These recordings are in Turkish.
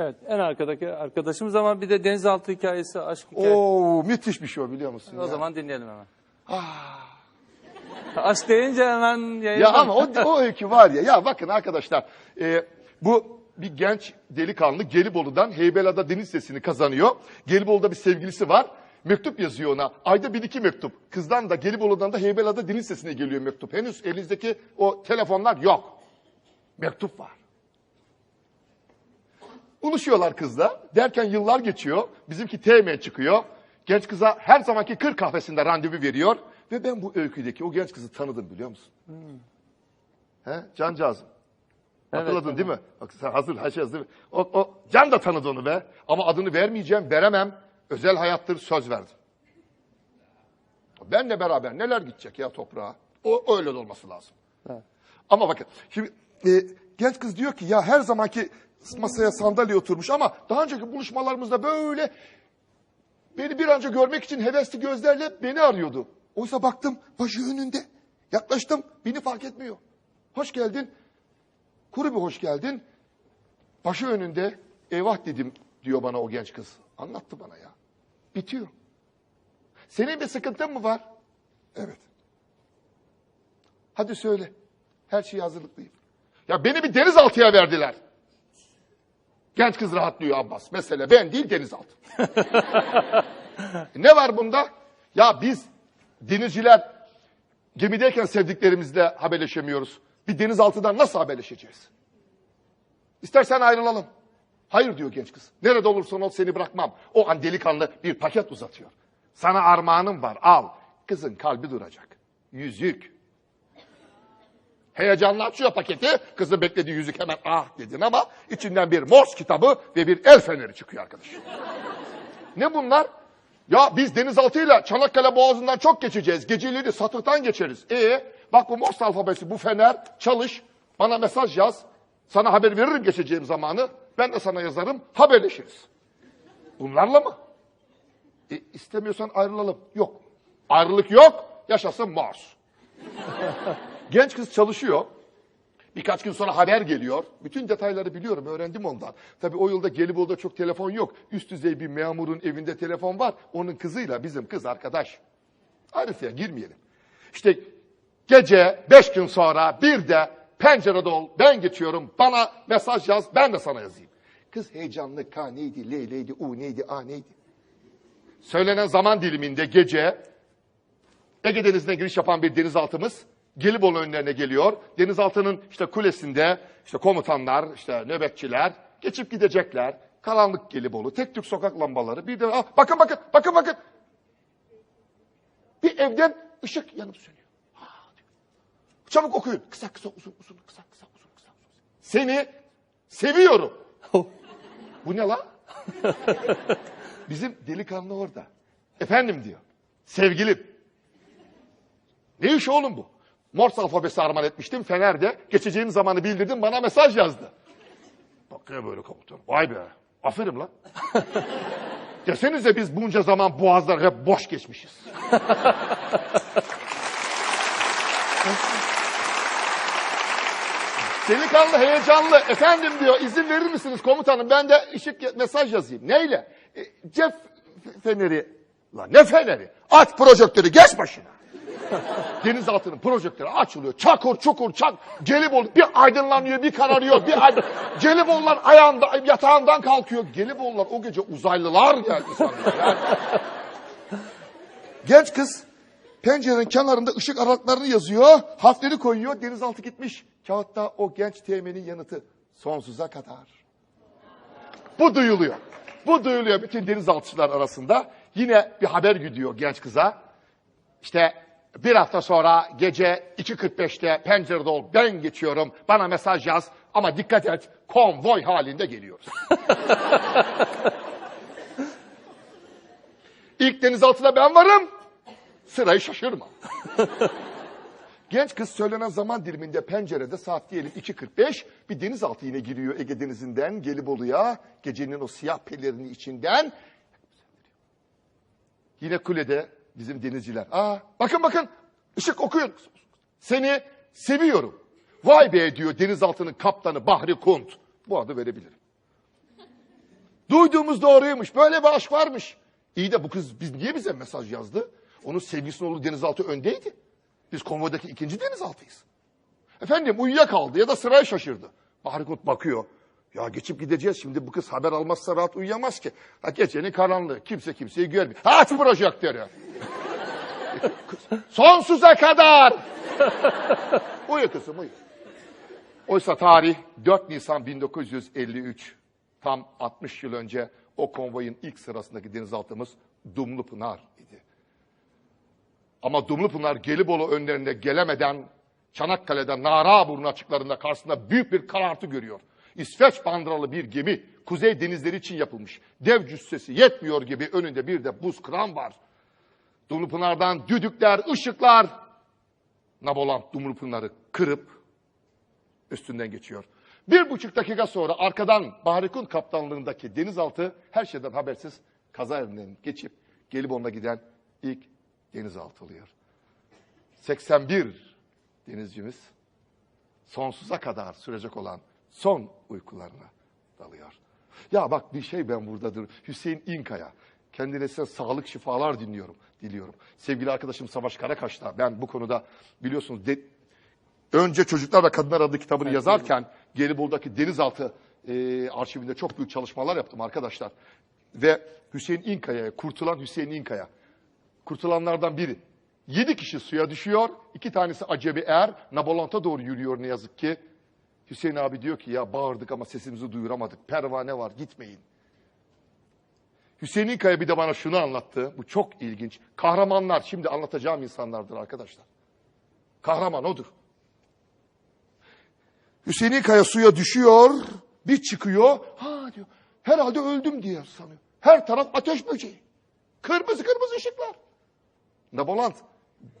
Evet en arkadaki arkadaşımız ama bir de denizaltı hikayesi, aşk hikayesi. Oo müthiş bir şey o biliyor musun? O ya? zaman dinleyelim hemen. Aşk deyince hemen Ya yayından. ama o, o öykü var ya. Ya bakın arkadaşlar. e, bu bir genç delikanlı Gelibolu'dan Heybeliada Deniz Sesi'ni kazanıyor. Gelibolu'da bir sevgilisi var. Mektup yazıyor ona. Ayda bir iki mektup. Kızdan da Gelibolu'dan da Heybeliada Deniz Sesi'ne geliyor mektup. Henüz elinizdeki o telefonlar yok. Mektup var. Buluşuyorlar kızla. Derken yıllar geçiyor. Bizimki TM çıkıyor. Genç kıza her zamanki kır kahvesinde randevu veriyor. Ve ben bu öyküdeki o genç kızı tanıdım biliyor musun? He? Cancağızım. Evet, Hatırladın değil mi? Bak sen hazır her şey hazır. değil mi? O, o, Can da tanıdı onu be. Ama adını vermeyeceğim, veremem. Özel hayattır söz verdim. Benle beraber neler gidecek ya toprağa? O öyle olması lazım. Evet. Ama bakın şimdi e, genç kız diyor ki ya her zamanki masaya sandalye oturmuş ama daha önceki buluşmalarımızda böyle beni bir an önce görmek için hevesli gözlerle beni arıyordu. Oysa baktım başı önünde. Yaklaştım beni fark etmiyor. Hoş geldin. Kuru bir hoş geldin. Başı önünde eyvah dedim diyor bana o genç kız. Anlattı bana ya. Bitiyor. Senin bir sıkıntın mı var? Evet. Hadi söyle. Her şeyi hazırlıklıyım. Ya beni bir denizaltıya verdiler. Genç kız rahatlıyor Abbas. Mesele ben değil denizaltı. ne var bunda? Ya biz denizciler gemideyken sevdiklerimizle haberleşemiyoruz. Bir denizaltıdan nasıl haberleşeceğiz? İstersen ayrılalım. Hayır diyor genç kız. Nerede olursan ol seni bırakmam. O an delikanlı bir paket uzatıyor. Sana armağanım var al. Kızın kalbi duracak. Yüzük. Heyecanla açıyor paketi. Kızın beklediği yüzük hemen ah dedin ama içinden bir Morse kitabı ve bir el feneri çıkıyor arkadaş. ne bunlar? Ya biz denizaltıyla Çanakkale Boğazı'ndan çok geçeceğiz. Geceleri satıhtan geçeriz. E bak bu Morse alfabesi, bu fener çalış. Bana mesaj yaz. Sana haber veririm geçeceğim zamanı. Ben de sana yazarım. Haberleşiriz. Bunlarla mı? E, istemiyorsan ayrılalım. Yok. Ayrılık yok. Yaşasın Mars. Genç kız çalışıyor. Birkaç gün sonra haber geliyor. Bütün detayları biliyorum, öğrendim ondan. Tabii o yılda Gelibolu'da çok telefon yok. Üst düzey bir memurun evinde telefon var. Onun kızıyla bizim kız arkadaş. Ayrıntıya girmeyelim. İşte gece beş gün sonra bir de pencerede ol, ben geçiyorum, bana mesaj yaz, ben de sana yazayım. Kız heyecanlı, K neydi, L neydi, U neydi, A neydi? Söylenen zaman diliminde gece Ege Denizi'ne giriş yapan bir denizaltımız Gelibolu önlerine geliyor. Denizaltının işte kulesinde işte komutanlar, işte nöbetçiler geçip gidecekler. Karanlık Gelibolu, tek tük sokak lambaları. Bir de ah, bakın bakın, bakın bakın. Bir evden ışık yanıp sönüyor. Çabuk okuyun. Kısa kısa uzun uzun kısa kısa uzun kısa uzun. Seni seviyorum. Bu ne la? Bizim delikanlı orada. Efendim diyor. Sevgilim. Ne iş oğlum bu? Morse alfabesi armağan etmiştim Fener'de. Geçeceğim zamanı bildirdim bana mesaj yazdı. Bakıyor böyle komutan. Vay be. Aferin lan. Desenize biz bunca zaman boğazlar hep boş geçmişiz. Delikanlı heyecanlı. Efendim diyor izin verir misiniz komutanım? Ben de ışık mesaj yazayım. Neyle? E, cep feneri. Lan ne feneri? Aç projektörü geç başına. Denizaltının projektörü açılıyor. Çakur çukur çak. Gelibolu bir aydınlanıyor bir kararıyor. Bir aydın... Gelibolular ayağında, yatağından kalkıyor. Gelibolular o gece uzaylılar geldi sanıyor. Yani. Genç kız pencerenin kenarında ışık aralıklarını yazıyor. Harfleri koyuyor. Denizaltı gitmiş. Kağıtta o genç teğmenin yanıtı. Sonsuza kadar. Bu duyuluyor. Bu duyuluyor bütün denizaltıcılar arasında. Yine bir haber gidiyor genç kıza. İşte bir hafta sonra gece 2.45'te pencerede ol ben geçiyorum. Bana mesaj yaz. Ama dikkat et konvoy halinde geliyoruz. İlk denizaltıda ben varım. Sırayı şaşırma. Genç kız söylenen zaman diliminde pencerede saat diyelim 2.45 bir denizaltı yine giriyor Ege Denizi'nden Gelibolu'ya. Gecenin o siyah pelerini içinden. Yine kulede bizim denizciler. Aa, bakın bakın ışık okuyun. Seni seviyorum. Vay be diyor denizaltının kaptanı Bahri Kunt. Bu adı verebilirim. Duyduğumuz doğruymuş. Böyle bir aşk varmış. İyi de bu kız biz niye bize mesaj yazdı? Onun sevgilisinin oğlu denizaltı öndeydi. Biz konvoydaki ikinci denizaltıyız. Efendim uyuyakaldı ya da sıraya şaşırdı. Bahri Kut bakıyor. Ya geçip gideceğiz şimdi bu kız haber almazsa rahat uyuyamaz ki. Ha, gecenin karanlığı kimse kimseyi görmüyor. Aç projektörü. Sonsuza kadar. uyu kızım uyu. Oysa tarih 4 Nisan 1953. Tam 60 yıl önce o konvoyun ilk sırasındaki denizaltımız Dumlupınar idi. Ama Dumlupınar Gelibolu önlerinde gelemeden Çanakkale'de Naraburnu açıklarında karşısında büyük bir karartı görüyor. İsveç bandıralı bir gemi kuzey denizleri için yapılmış. Dev cüssesi yetmiyor gibi önünde bir de buz kıran var. Dumlupınar'dan düdükler, ışıklar. Nabolant Dumlupınar'ı kırıp üstünden geçiyor. Bir buçuk dakika sonra arkadan Bahrikun kaptanlığındaki denizaltı her şeyden habersiz kaza yerinden geçip Gelibolu'na giden ilk denizaltı oluyor. 81 denizcimiz sonsuza kadar sürecek olan son uykularına dalıyor. Ya bak bir şey ben burada dur. Hüseyin İnkaya. Kendine size sağlık şifalar dinliyorum, diliyorum. Sevgili arkadaşım Savaş Karakaş'ta ben bu konuda biliyorsunuz de, önce Çocuklar ve Kadınlar adlı kitabını yazarken Gelibolu'daki denizaltı e, arşivinde çok büyük çalışmalar yaptım arkadaşlar. Ve Hüseyin İnkaya'ya, kurtulan Hüseyin İnkaya, kurtulanlardan biri. Yedi kişi suya düşüyor, iki tanesi Acebi Er, Nabolant'a doğru yürüyor ne yazık ki. Hüseyin abi diyor ki ya bağırdık ama sesimizi duyuramadık, pervane var gitmeyin. Hüseyin İnkaya bir de bana şunu anlattı, bu çok ilginç. Kahramanlar şimdi anlatacağım insanlardır arkadaşlar. Kahraman odur. Hüseyin İnkaya suya düşüyor, bir çıkıyor, ha diyor, herhalde öldüm diye sanıyor. Her taraf ateş böceği. Kırmızı kırmızı ışıklar. Nabolant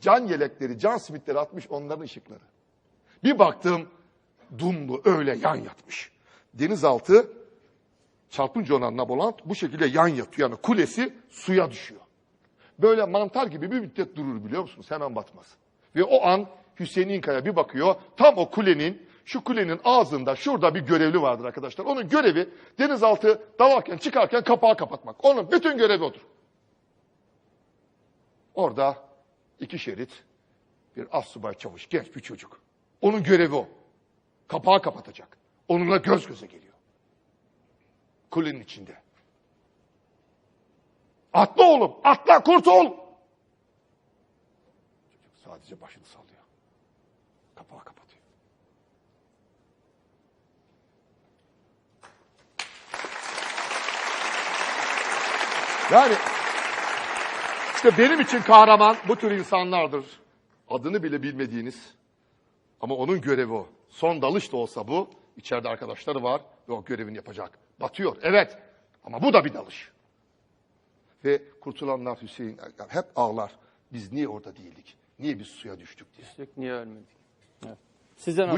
can yelekleri, can simitleri atmış onların ışıkları. Bir baktım Dumlu öyle yan yatmış. Denizaltı çarpınca ona Nabolant bu şekilde yan yatıyor. Yani kulesi suya düşüyor. Böyle mantar gibi bir müddet durur biliyor musunuz? Hemen batmaz. Ve o an Hüseyin İnkaya bir bakıyor. Tam o kulenin, şu kulenin ağzında şurada bir görevli vardır arkadaşlar. Onun görevi denizaltı dalarken çıkarken kapağı kapatmak. Onun bütün görevi odur. Orada iki şerit bir assubay çavuş, genç bir çocuk. Onun görevi o. Kapağı kapatacak. Onunla göz göze geliyor. Kulenin içinde. Atla oğlum, atla kurtul. Çocuk sadece başını sallıyor. Kapağı kapatıyor. Yani işte benim için kahraman bu tür insanlardır. Adını bile bilmediğiniz ama onun görevi o. Son dalış da olsa bu. İçeride arkadaşları var ve o görevini yapacak. Batıyor evet ama bu da bir dalış. Ve kurtulanlar Hüseyin hep ağlar. Biz niye orada değildik? Niye biz suya düştük diye. Niye ölmedik? Evet. Sizden